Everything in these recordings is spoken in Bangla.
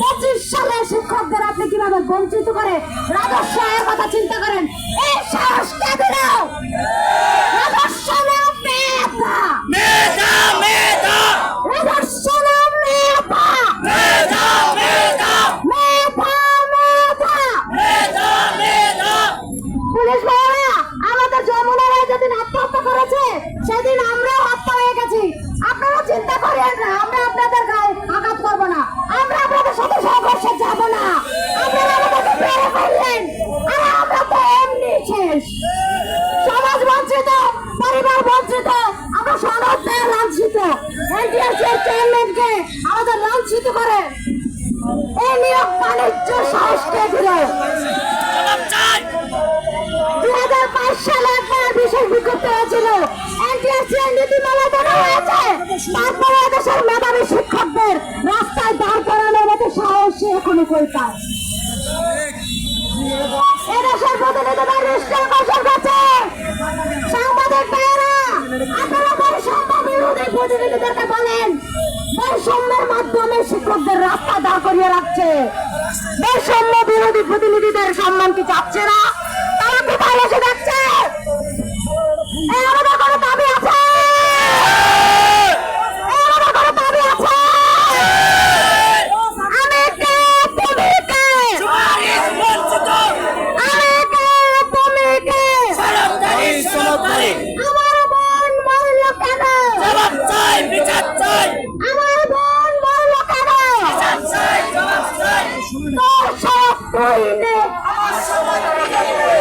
পঁচিশ সালে শিক্ষকদের আপনি কীভাবে বঞ্চিত করে রাজস্ব কথা চিন্তা করেন? এই সাহস কে সাথে যাব না। আপনারা এই নিয়োগ বাণিজ্য সাহসকে দুই হাজার পাঁচ সালে বিশেষ বিজ্ঞপ্তি হয়েছিল এনটিএসসি নীতিমালা বলা হয়েছে তারপরে দেশের মেধাবী কই পায় বৈষম্যের মাধ্যমে শিক্ষকদের রাস্তা দাঁড় করিয়ে রাখছে। বৈষম্য বিরোধী প্রতিনিধিদের সম্মান কি চাচ্ছে না? তারা কি ভালোসে যাচ্ছে এই আমাদের কোনো দাবি আছে এই আমাদের কোনো দাবি আছে আমি কে তুমি কে সুপারিশ বঞ্চিত আমি কে তুমি কে সরকারি সরকারি আমার বোন মরল কেন জবাব চাই বিচার চাই আমার বোন মরল কেন বিচার চাই জবাব চাই তোর সব তুই নে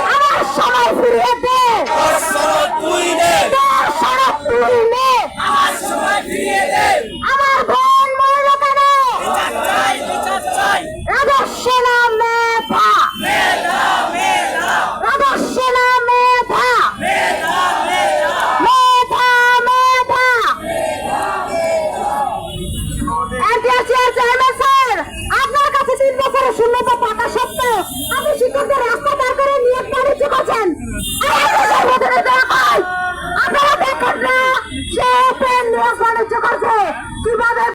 আমার সময় ফিরিয়ে শূন্যতা থাকা সত্ত্বেও আপনি শিক্ষকদের রাস্তা পার করে নিয়োগ বাণিজ্য করছেন আপনারা দেখেন না, সে বাণিজ্য করছে কীভাবে